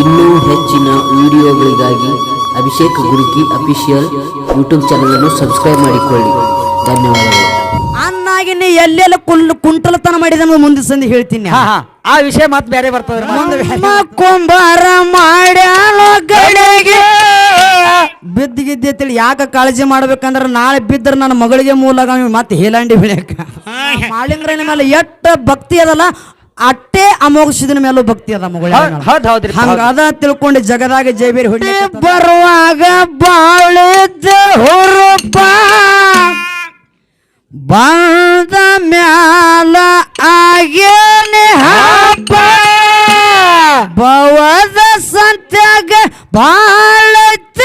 ಇನ್ನೂ ಹೆಚ್ಚಿನ ವಿಡಿಯೋಗಳಿಗಾಗಿ ಅಭಿಷೇಕ್ ಗುರುಕಿ ಅಫಿಷಿಯಲ್ ಯೂಟ್ಯೂಬ್ ಚಾನಲನ್ನು ಸಬ್ಸ್ಕ್ರೈಬ್ ಮಾಡಿಕೊಳ್ಳಿ. ಧನ್ಯವಾದಗಳು. ಅನ್ನಾಗಿ ನೀ ಎಲ್ಲೆಲ್ಲ ಕುಲ್ ಕುಂಟಲತನ ಮಾಡಿದ ಮುಂದೆ ಸಂದಿ ಹೇಳ್ತೀನಿ. ಹಾ ಹಾ. ಆ ವಿಷಯ ಮತ್ತೆ ಬೇರೆ ಬರ್ತದೆ ಮುಂದೆ ಕುಂಬಾರ ಮಾಡ್ಯಾನೋ ಗಡಿಗೆ ಬಿದ್ದಿಗಿದ್ದೆ ತಿಳಿ ಯಾಕ ಕಾಳಜಿ ಮಾಡ್ಬೇಕಂದ್ರೆ ನಾಳೆ ಬಿದ್ದ್ರೆ ನನ್ನ ಮಗಳಿಗೆ ಮೂಲಾಗ ಮತ್ತೆ ಹೇಲಾಂಡಿ ಬೆಳೆಯಕ್ಕೆ ಮಾಳಿಂಗ್ರನ ಮೇಲೆ ಎಷ್ಟು ಭಕ್ತಿ ಅದಲ್ಲ ಅಟ್ಟೆ ಅಮೋಘಸಿದನ ಮೇಲೂ ಭಕ್ತಿ ಅದ ಮಗಳ ಹೌದ್- ಹೌದ್ ಹೌದ್ರಿ ಹಂಗ ಅದ ತಿಳ್ಕೊಂಡು ಜಗದಾಗ ಜೈಬೇರಿ ಹೊಡಿ ಬರುವಾಗ ಬಾಳಿದ್ದ ಹುರುಪ. ಬಂದ ಮ್ಯಾಲ ಆಗೇನೆ ಹಬ್ಬ. ಬವದ ಸಂತ್ಯಾಗ ಬಾಳೈತ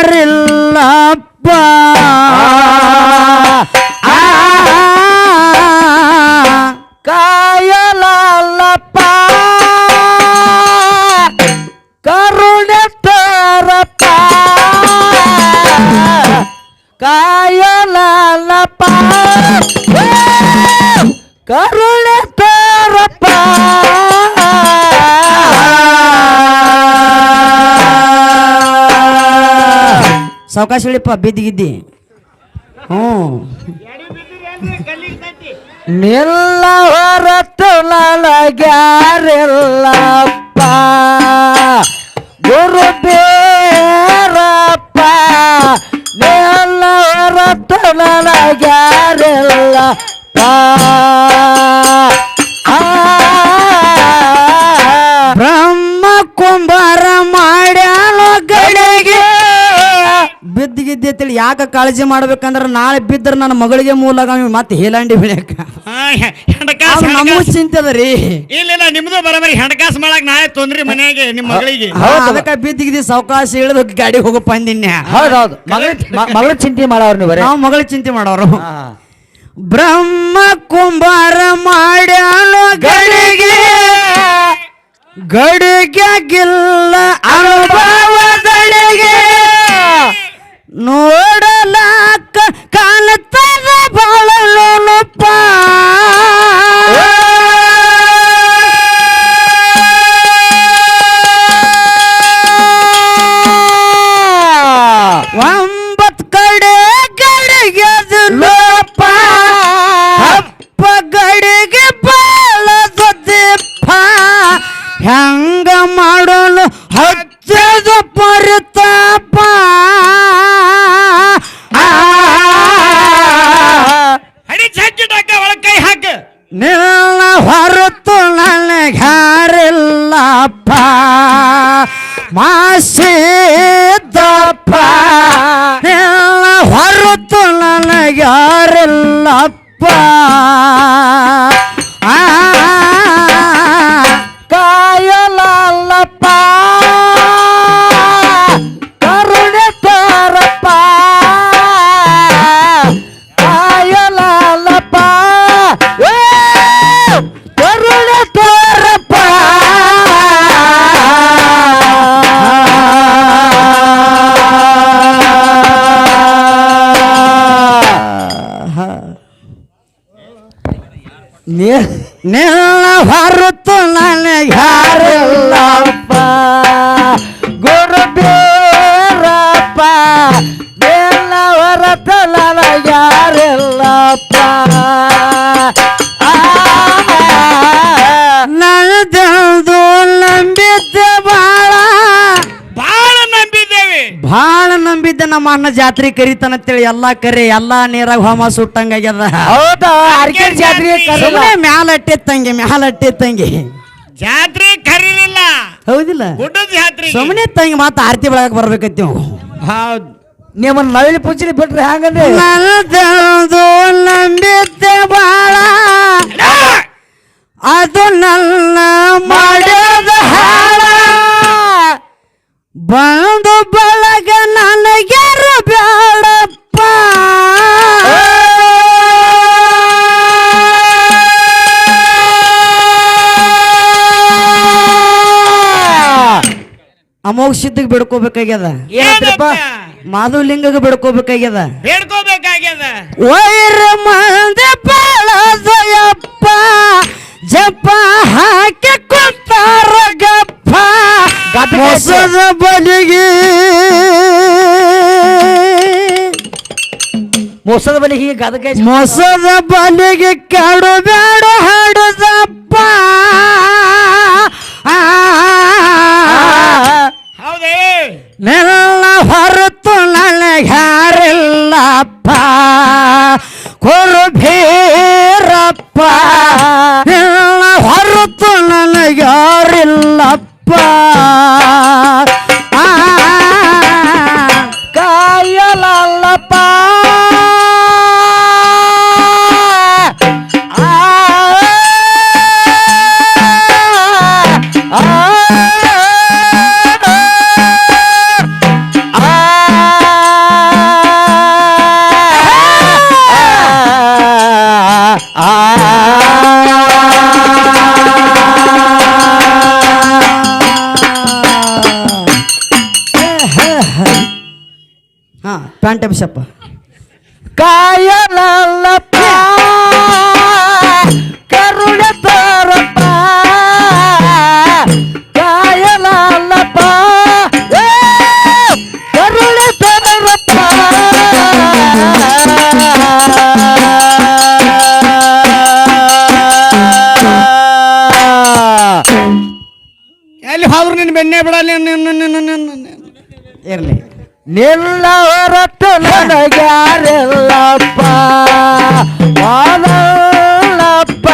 ನನಗ್ಯಾರಿಲ್ಲಪ್ಪ ಸಾವಕಾಶ ಹೇಳಿಪ್ಪ ಬಿದ್ದಿಗಿದ್ದಿ. ಹ್ಞೂ. ನಿಲ್ಲ ಹೊರತು ನನಗ್ಯಾರಿಲ್ಲಪ್ಪ. ಗುರುದೇರಪ್ಪ ನಿಲ್ಲ ಹೊರತು ನನಗ್ಯಾರಿಲ್ಲಪ್ಪ. ಬಿದ್ದಿಗಿದ್ದೆ ಯಾಕೆ ಕಾಳಜಿ ಮಾಡ್ಬೇಕಂದ್ರೆ ನಾಳೆ ಬಿದ್ದರೆ ನನ್ನ ಮಗಳಿಗೆ ಮೂಲಾಗ ಮತ್ತೆ ಹೇಲಾಂಡಿ ಬೆಳೆಯಕ. ನಮ್ಮ ನಮಗೂ ಚಿಂತೆ ಅದ ರೀ. ಇಲ್ಲ ನಿಮ್ದು ಬರಬರಿ ಹೆಣಕಾಸ್ ಮಾಡಕ್ ನಾಳೆ ತೊಂದ್ರಿ ಮನೆಯಾಗೆ ನಿಮ್ಮ ಮಗಳಿಗೆ. ಅದಕ್ಕ ಬಿದ್ದಿಗಿದ್ದಿ ಸಾವಕಾಶ ಇಳಿದು ಗಾಡಿ ಹೋಗೋ ಬಂದಿನ್ಯ ಹೌದೌದು ಮಗಳ ಮಗಳ ಚಿಂತೆ ಮಾಡವ್ರು ನೀವು ನಾವು ಮಗಳ ಚಿಂತೆ ಮಾಡೋರು. ಬ್ರಹ್ಮ ಕುಂಬಾರ ಮಾಡ್ಯಾನೋ ಗಡಿಗೆ. ಗಡಿಗೆಗಿಲ್ಲ ಅನುಭವದಡಿಗೆ. ನೋಡಲಾಕ ಕಾಣುತ್ತದೆ ಮಾಸಿದ್ದಪ್ಪ ಎಲ್ಲ ಹೊರತು ನನಗ್ಯಾರಿಲ್ಲಪ್ಪ. ನಿನ್ನ ಹೊರತು ನನಗೆ ಯಾರಿಲ್ಲಪ್ಪ ಗುರು ಬೇರಪ್ಪ ನಿನ್ನ ಹೊರತು ನನಗೆ ಭಾಳ ನಂಬಿದ್ದೆ ನಮ್ಮ ಅಣ್ಣ ಜಾತ್ರೆ ಕರಿತಾನಂತೇಳಿ ಎಲ್ಲಾ ಕರೆ ಎಲ್ಲಾ ನೀರಾಗ ಹೋಮ ಸುಟ್ಟಂಗಾಗ್ಯದ ಹೌದಾ? ಅರ್ಕೆ ಜಾತ್ರೆ ತಂಗಿ ಸುಮ್ಮನೆ ಮ್ಯಾಲ ಅಟ್ಟಿತ್ತಂಗೆ ಮ್ಯಾಲ ಅಟ್ಟಿತ್ತಂಗೆ. ಜಾತ್ರೆ ಕರೀಲಿಲ್ಲ. ಹೌದಿಲ್ಲ? ಗುಡ್ಡದ ಜಾತ್ರೆ ಸುಮ್ಮನೆ ತಂಗಿ ಮಾತು ಆರತಿ ಬೆಳಗ್ಗೆ ಬರ್ಬೇಕತ್ತಿ ನಾವು. ಹೌದು. ನಿಮ್ಮ ನವಿಲಿ ಪೂಜೆ ಬಿಟ್ರೆ ಹ್ಯಾಂಗಂದ್ರೆ ನನ್ನದು ನಂಬಿದ್ದೆ ಬಾಳ. ಅದು ನನ್ನ ಮಾಡೋದು ಹಾಳ. ಬಂದು ಬಳಗ ನನಗ್ಯಾರು ಬೇಡಪ್ಪ ಅಮೋಘ ಸಿದ್ಧಿಗೆ ಬಿಡ್ಕೋಬೇಕಾಗ್ಯದ? ಏನಂತ್ರಪ್ಪ ಮಾಧುಲಿಂಗಗೆ ಬಿಡ್ಕೋಬೇಕಾಗ್ಯದ? ಬೇಡ್ಕೋಬೇಕಾಗ್ಯದ? ವೈರ ಮಂದ ಬಾಳದಯಪ್ಪ ಜಪ ಹಾಕಿ ಮೊಸದ ಬಲಿಗೆ ಮೊಸರ ಬಲಿಗೆ ಹೀಗೆ ಮೊಸರ ಬಲಿಗೆ ಕಾಡು ಬೇಡ ಹಾಡದಪ್ಪ. ಹೌದೇ. ನೆಲ್ಲ ಹೊರತು ಪ್ಯಾಂಟ್ ಅಭಿಷಪ್ಪ ಕಾಯಲಲ್ಲಪ್ಪ ಕರುಣೆ ತೋರಪ್ಪ ಕಾಯಲಲ್ಲಪ್ಪ ಏ, ಕರುಣೆ ತೋರಪ್ಪ ಎಲ್ಲಿ ಹೋದ್ರು ನಿನ್ನ ಬೆನ್ನೆ ಬಿಡಲ್ಲ ಇರ್ಲಿ ನಿನ್ನ ಹೊರತು ನನಗ್ಯಾರಿಲ್ಲಪ್ಪ ವಾದಲ್ಲಪ್ಪ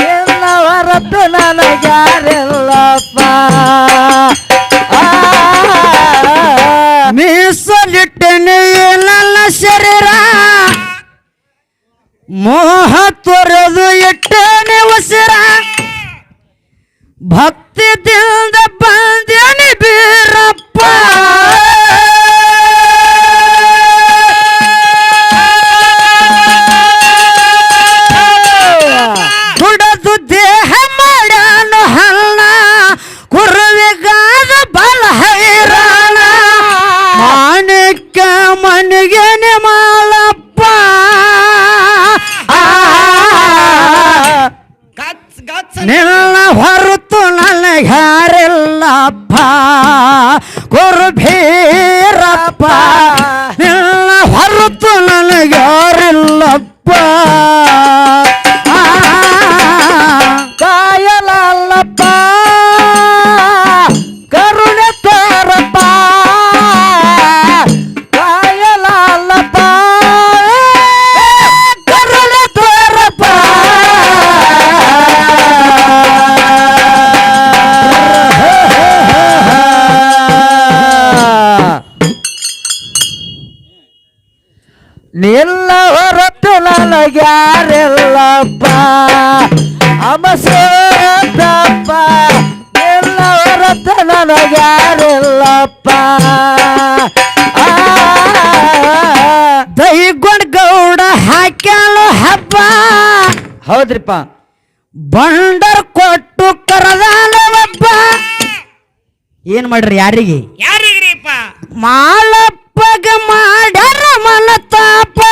ನಿನ್ನ ಹೊರತು ನನಗ್ಯಾರಿಲ್ಲಪ್ಪ ಆ, ಮೀಸಲಿಟ್ಟನೆ ನನ್ನ ಶರೀರ ಮೋಹ ತೊರೆದು ಇಟ್ಟನೆ ಉಸಿರ ನನಗ್ಯಾರಿಲ್ಲಪ್ಪ ಕುರುಭೀರಪ್ಪ ಎಲ್ಲ ಹೊರತು ನನಗ್ಯಾರಿಲ್ಲಪ್ಪ. ನಿಲ್ಲ ಹೊರತು ನನಗ್ಯಾರಿಲ್ಲಪ್ಪ. ಅಮಸೇತಪ್ಪ ನಿಲ್ಲ ಹೊರತು ನನಗ್ಯಾರಿಲ್ಲಪ್ಪ ದೈಗೊಂಡ್ ಗೌಡ ಹಾಕ್ಯಾಳು ಹಬ್ಬ. ಹೌದ್ರಿಪ್ಪ. ಬಂಡರ್ ಕೊಟ್ಟು ಕರದಾನ ಒಬ್ಬ ಏನ್ ಮಾಡ್ರಿ ಯಾರಿಗೆ? ಯಾರಿಗ್ರಿಪ್ಪ? ಮಾಲಪ್ಪಗ ಮಾಡ್ಯಾರ mala tapa.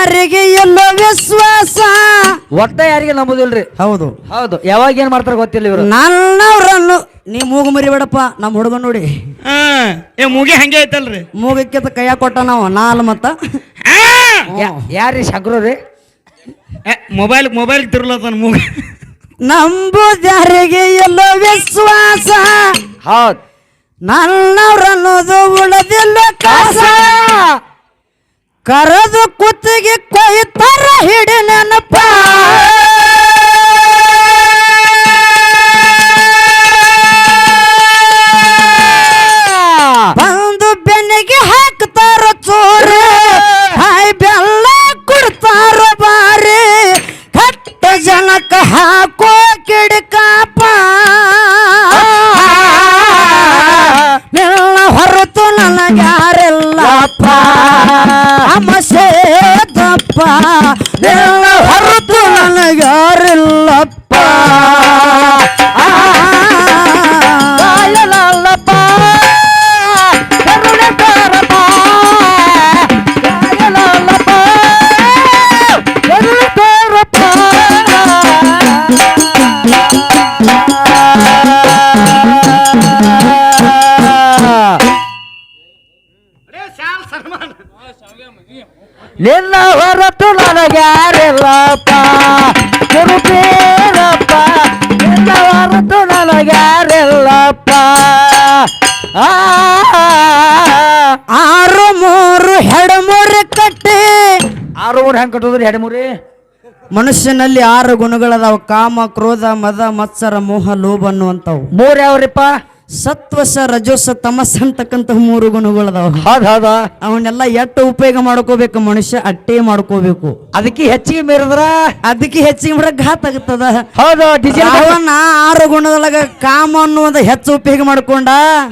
ನಂಬುದರಿಗೆ ಎಲ್ಲೋ ವಿಶ್ವಾಸ? ಒಟ್ಟ ಯಾರಿಗೆ ನಂಬುದಿಲ್ರಿ? ಹೌದು. ಹೌದು. ಯಾವಾಗ ಏನ್ ಮಾಡ್ತಾರ ಗೊತ್ತಿಲ್ಲ ಇವರು. ನನ್ನವ್ರನ್ನು. ನೀ ಮೂಗು ಮರಿಬೇಡಪ್ಪ ನಮ್ಮ ಹುಡುಗ ನೋಡಿ. ಮೂಗಿ ಏ ಮುಗಿ ಹಂಗೆ ಐತಲ್ರಿ. ಮೂಗಕ್ಕೆ ಕೈಯ ಕೊಟ್ಟ ನಾವು ನಾಲ್ ಮತ್ತ. ಆ! ಯಾರ್ರಿ ಶಂಕರು ರೀ? ಏ, ಮೊಬೈಲ್ ಮೊಬೈಲ್ ತಿರ್ಲತ್ತಾನ ಮೂಗ. ಯಾರಿಗೆ ಎಲ್ಲೋ ವಿಶ್ವಾಸ? ಹೌದು. ನನ್ನವ್ರನ್ನೋದು ಉಳದಿಲ್ಲ ಕಾಸ! ಕರೆದು ಕುತ್ತಿಗೆ ಕೊಯ್ತಾರ ಹಿಡಿ ಆರು ಮೂರು ಹೆಡಮೂರು ಕಟ್ಟಿ. ಆರು ಮೂರು ಹೆಂಗೆ ಕಟ್ಟೋದ್ರಿ ಎರಡು ಮೂರಿ ಮನುಷ್ಯನಲ್ಲಿ ಆರು ಗುಣಗಳದಾವ ಕಾಮ ಕ್ರೋಧ ಮದ ಮತ್ಸರ ಮೋಹ ಲೋಭ ಅನ್ನುವಂಥವು. ಮೂರು ಯಾವ್ರಿಪ್ಪ? ಸತ್ವಸ ರಜೋಸ ತಮಸ್ ಅಂತಕ್ಕಂಥ ಮೂರು ಗುಣಗಳದಾವ ಹೌದ ಹೌದಾ. ಅವನ್ನೆಲ್ಲ ಎಟ್ಟು ಉಪಯೋಗ ಮಾಡ್ಕೋಬೇಕು ಮನುಷ್ಯ ಅಟ್ಟೆ ಮಾಡ್ಕೋಬೇಕು. ಅದಕ್ಕೆ ಹೆಚ್ಚಿಗೆ ಮೀರಿದ್ರ? ಅದಕ್ಕೆ ಹೆಚ್ಚಿಗೆ ಬಿಡ ಘಾತ ಆಗ್ತದ. ಹೌದು ಡಿಜೆಲ್ ಅವನ್ನ ಆರು ಗುಣದೊಳಗ ಕಾಮ ಅನ್ನುವಂತ ಹೆಚ್ಚು ಉಪಯೋಗ ಮಾಡ್ಕೊಂಡ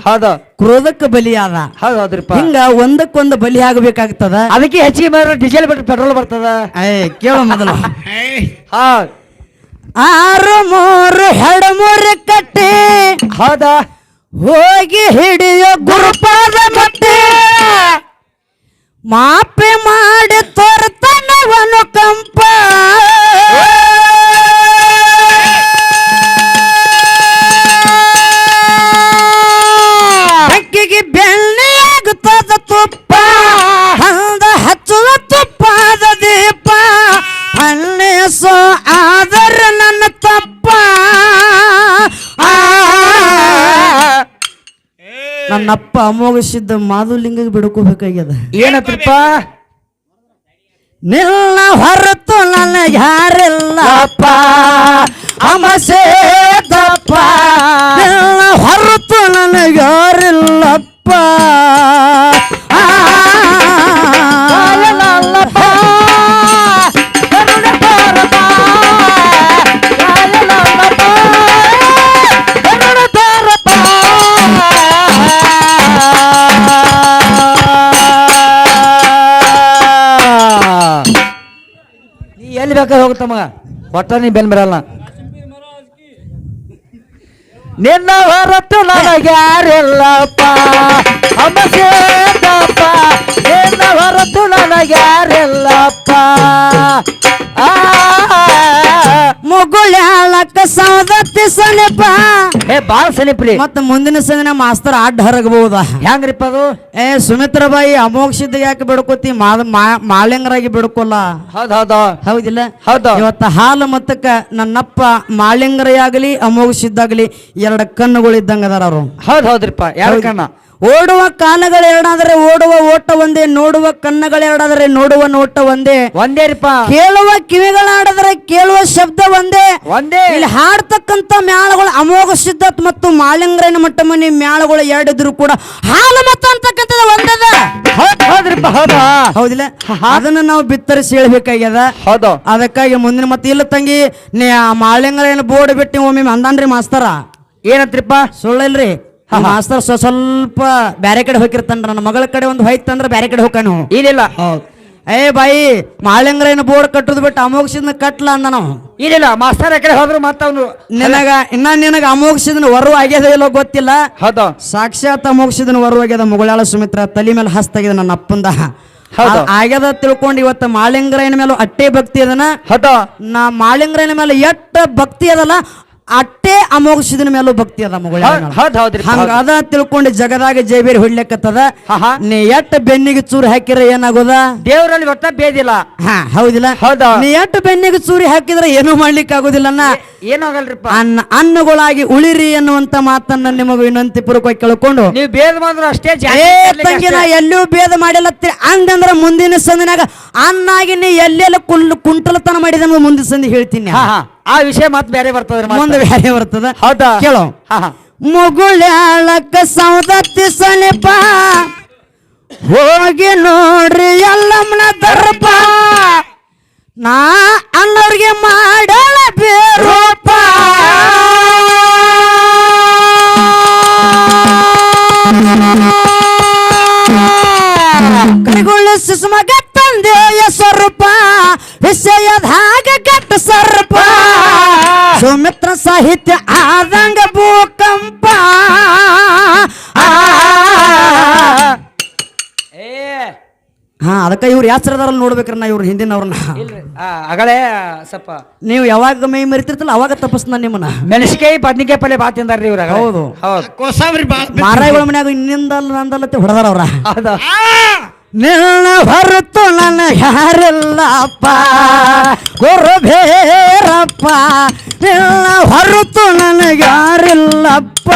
ಹೌದ. ಕ್ರೋಧಕ್ಕೆ ಬಲಿಯಾದ. ಹೌದು ಹೌದ್ರಿಪ್ಪ ಹಿಂಗ ಒಂದಕ್ಕೊಂದು ಬಲಿ ಆಗಬೇಕಾಗ್ತದ. ಅದಕ್ಕೆ ಹೆಚ್ಚಿಗೆ ಮೀರಿದ್ರೆ ಡೀಸೆಲ್ ಬಿಟ್ಟು ಪೆಟ್ರೋಲ್ ಬರ್ತದ? ಏ ಕೇಳೋ ಮೊದಲು. ಆರು ಹೌದು. ಆರು ಮೂರು ಹೆಡಮೂರು ಕಟ್ಟಿ. ಹೌದಾ. ಹೋಗಿ ಹಿಡಿಯೋ ಗುರುಪಾದ ಮತ್ತೆ ಮಾಪೆ ಮಾಡಿ ತೋರ್ತಾನವನು ಕಂಪ. ನನ್ನಪ್ಪ ಅಮೋಘಸಿದ್ದ ಮಾಧುಲಿಂಗಿಗೆ ಬಿಡ್ಕೋಬೇಕಾಗ್ಯದ? ಏನತ್ರಪ್ಪ? ನಿನ್ನ ಹೊರತು ನನಗೆ ಯಾರಿಲ್ಲಪ್ಪ ಅಮಸೇದಪ್ಪ ನಿನ್ನ ಹೊರತು ನನಗೆ ಯಾರಿಲ್ಲಪ್ಪ. ಬೇಕಾದ್ರೆ ಹೋಗುತ್ತಮ್ಮ ಒಟ್ಟ ನೀ ಬೆನ್ ಬರಲ್ಲ. ನಿನ್ನ ಹೊರತು ನನಗ್ಯಾರಿಲ್ಲಪ್ಪ ಅಮಸೇದಪ್ಪ ನಿನ್ನ ಹೊರತು ನನಗ್ಯಾರಿಲ್ಲಪ್ಪ ಆ ಮುಗುಳ್ಯಾಳಕ್ಕ ಸವದತ್ತಿ ಸನಿಪ ಏ ಬಾಳ ಸನಿಪ್ರಿ ಮತ್ತ ಮುಂದಿನ ಸಂದಿನ ಮಾಸ್ತರ್ ಅಡ್ಡ ಹರಗಬಹುದ. ಹೆಂಗ್ರಿಪ್ಪ ಅದು? ಏ ಸುಮಿತ್ರಬಾಯಿ ಅಮೋಕ್ಷದ ಯಾಕೆ ಬಿಡ್ಕೋತಿ? ಮಾಲಿಂಗರಾಗಿ ಮಾಳಿಂಗರಾಗಿ ಬಿಡ್ಕೊಲ್ಲ. ಹೌದ್ ಹೌದು ಹೌದಿಲ್ಲ? ಹೌದು ಇವತ್ತ ಹಾಲು ಮತ್ತಕ್ಕ ನನ್ನಪ್ಪ ಮಾಳಿಂಗರೇ ಆಗಲಿ ಅಮೋಘ ಸಿದ್ದಾಗಲಿ ಎರಡು ಕಣ್ಣುಗಳು ಇದ್ದಂಗ ಅದಾರ ಅವರು. ಹೌದ್ ಹೌದ್ರಿಪ್ಪ. ಯಾವ ಕಣ್ಣ. ಓಡುವ ಕಾಲಗಳೆರಡಾದರೆ ಓಡುವ ಓಟ ಒಂದೇ ನೋಡುವ ಕಣ್ಣಗಳೆರಡಾದರೆ ನೋಡುವ ನೋಟ ಒಂದೇ. ಒಂದೇ ರೀಪ ಕೇಳುವ ಕಿವಿಗಳಾಡಿದರೆ ಕೇಳುವ ಶಬ್ದ ಒಂದೇ. ಒಂದೇ. ಇಲ್ಲಿ ಹಾಡ್ತಕ್ಕಂತ ಮ್ಯಾಳಗಳು ಅಮೋಘ ಸಿದ್ಧತ್ ಮತ್ತು ಮಾಲಿಂಗ್ರೈನ ಮಟ್ಟ ಮನಿ ಮ್ಯಾಳಗಳು ಎರಡಿದ್ರು ಕೂಡ ಹಾಲು ಮತ ಅಂತಕ್ಕಂಥದ್ದು ಒಂದದ. ಹೌದ್ ಹೌದ್ರಿಪ್ಪ ಹೌದಾ ಹೌದಿಲ್ಲ? ಅದನ್ನ ನಾವು ಬಿತ್ತರಿಸಿ ಹೇಳ್ಬೇಕಾಗ್ಯದ. ಹೌದು. ಅದಕ್ಕಾಗಿ ಮುಂದಿನ ಮತ್ತೆ ಇಲ್ಲ ತಂಗಿ ನೀ ಆ ಮಾಳಿಂಗ್ರನ ಬೋರ್ಡ್ ಬಿಟ್ಟು ಒಮ್ಮೆ ಅಂದಾನ್ರಿ ಮಾಸ್ತರ. ಏನತ್ರಿಪ್ಪ? ಸುಳ್ಳಿಲ್ರಿ ಮಾಸ್ತರ್ ಸ್ವ- ಸ್ವಲ್ಪ ಬ್ಯಾರೆ ಕಡೆ ಹೋಗಿರ್ತಾನ ನನ್ನ ಮಗಳ ಕಡೆ ಒಂದು ಹೋಯ್ತಂದ್ರ ಬ್ಯಾರೆ ಕಡೆ ಹೋಗ್ಕಾನು ಇಲ್ಲಿಲ್ಲ ಏ ಬಾಯಿ ಮಾಳಿಂಗ್ರನ ಬೋರ್ಡ್ ಕಟ್ಟುದು ಬಿಟ್ಟು ಅಮೋಘಸಿದ್ನ ಕಟ್ಲ ಅಂದ ನಾವು? ಇಲ್ಲಿಲ್ಲ ಮಾಸ್ತರ್ ಕಡೆ ಹೋದ್ರು ಮತ್ತ ಅವನು ನಿನಗ ಇನ್ನ ನಿನಗ ಅಮೋಘಸಿದ್ನ ವರು ಆಗ್ಯದ ಇಲ್ಲೋ ಗೊತ್ತಿಲ್ಲ? ಹೌದು. ಸಾಕ್ಷಾತ್ ಅಮೋಘಸಿದ್ನ ವರು ಆಗ್ಯದ ಮುಗಳಾಳ ಸುಮಿತ್ರ. ತಲೆ ಮೇಲೆ ಹಸ್ತಾಗಿದೆ ನನ್ನ ಅಪ್ಪಂದ. ಆಗ್ಯದ ತಿಳ್ಕೊಂಡು ಇವತ್ತು ಮಾಳಿಂಗ್ರನ ಮೇಲೆ ಅಟ್ಟೆ ಭಕ್ತಿ ಅದನ. ಹೌದು. ನಾ ಮಾಳಿಂಗ್ರನ ಮೇಲೆ ಎಷ್ಟ ಭಕ್ತಿ ಅದಲ್ಲ ಅಟ್ಟೆ ಅಮೋಘಸಿದನ ಮೇಲೂ ಭಕ್ತಿ ಅದ ಮಗಳ ಹೌದ್ ಹೌದ್ ಹೌದ್ರಿ ಹಂಗ ಅದ ತಿಳ್ಕೊಂಡು ಜಗದಾಗ ಜೈಬೇರಿ ಹೊಡ್ಲಿಕ್ಕತ್ತದ. ನೀ ಎಟ್ಟ ಬೆನ್ನಿಗೆ ಚೂರಿ ಹಾಕಿರ ಏನಾಗೋದ? ದೇವರಲ್ಲಿ ಒಟ್ಟ ಬೇದಿಲ್ಲ ಹಾ ಹೌದಿಲ್ಲ. ಹೌದಾ? ನೀ ಎಟ್ಟ ಬೆನ್ನಿಗೆ ಚೂರಿ ಹಾಕಿದ್ರೆ ಏನು ಮಾಡ್ಲಿಕ್ಕೆ ಆಗುದಿಲ್ಲ ಏನಾಗಲ್ರಿಪ್ಪ ಅನ್ನ ಅನ್ನಗಳಾಗಿ ಉಳಿರಿ ಅನ್ನುವಂತ ಮಾತನ್ನ ನಿಮಗೂ ವಿನಂತಿ ಪೂರ್ವಕವಾಗಿ ಕೇಳ್ಕೊಂಡು. ನೀವು ಬೇದ ಮಾಡ್ರ ಅಷ್ಟೇ ತಂಗಿ ನಾ ಎಲ್ಲೂ ಭೇದ ಮಾಡಿಲ್ಲ. ಹಂಗಂದ್ರ ಮುಂದಿನ ಸಂದಿನಾಗ ಅನ್ನಾಗಿ ನೀ ಎಲ್ಲೆಲ್ಲ ಕುಂಟಲತನ ಮಾಡಿದ ಮುಂದಿನ ಸಂದಿ ಹೇಳ್ತೀನಿ ಹಾ ಹಾ. ಆ ವಿಷಯ ಮತ್ತೆ ಬೇರೆ ಬರ್ತದ್ರಿ. ಮುಂದೆ ಬೇರೆ ಬರ್ತದ. ಹೌದಾ? ಕೇಳೋ. ಮುಗುಳಕ್ಕ ಮುಗುಳ್ಯಾಳಕ್ಕ ಸೌದತ್ತಿ ಸನಿಪ. ಹೋಗಿ ನೋಡ್ರಿ ಎಲ್ಲಮ್ಮನ ದರ್ಪ. ನಾ ಅನ್ನೋರ್ಗೆ ಮಾಡಳ ಬೇರೋಪ. ಕೈಗೊಳ್ಳ ಸುಸ್ಮಗ ತಂದೆಯ ಸ್ವರೂಪ. ವಿಷಯದ ಹಾಗೆ ಕಟ್ಟ ಸರ್ಪ. ಸುಮಿತ್ರ ಸಾಹಿತ್ಯ ಆದಂಗ ಭೂಕಂಪ. ಏ. ಹಾ ಅದಕ್ಕೆ ಇವ್ರು ಯಾಸ್ತ್ರದಾರಲ್ಲಿ ನೋಡ್ಬೇಕ್ರ ನಾ ಇವ್ರು ಹಿಂದಿನವ್ರನ್ನ. ಇಲ್ರಿ. ಅಗಳೇ ಸ್ವಲ್ಪ. ನೀವು ಯಾವಾಗ ಮೈ ಮರಿತಿರ್ತಲ್ಲ ಅವಾಗ ತಪಸ್ನ ನಿಮ್ಮನ್ನ. ಮೆಣಸಿಕಾಯಿ ಬದ್ನಿಕಾಯಿ ಪಲ್ಯ ಬಾ ತಿಂದಾರ್ರಿ ಇವ್ರ ಹೌದು. ಹೌದು. ಕೋಸಾವ್ರಿ ಮಾರಾಯಗಳ ಮನ್ಯಾಗ ಇನ್ನಿಂದಲ್ಲ ನಂದಲ್ಲತ್ತೆ ಹೊಡೆದಾರ ಅವ್ರ. ಹೌದಾ. ನಿನ್ನ ಹೊರತು ನನ್ನ ಯಾರಿಲ್ಲಪ್ಪ? ಗುರುಭೇರಪ್ಪ ನಿನ್ನ ಹೊರತು ನನಗೆ ಯಾರಿಲ್ಲಪ್ಪ?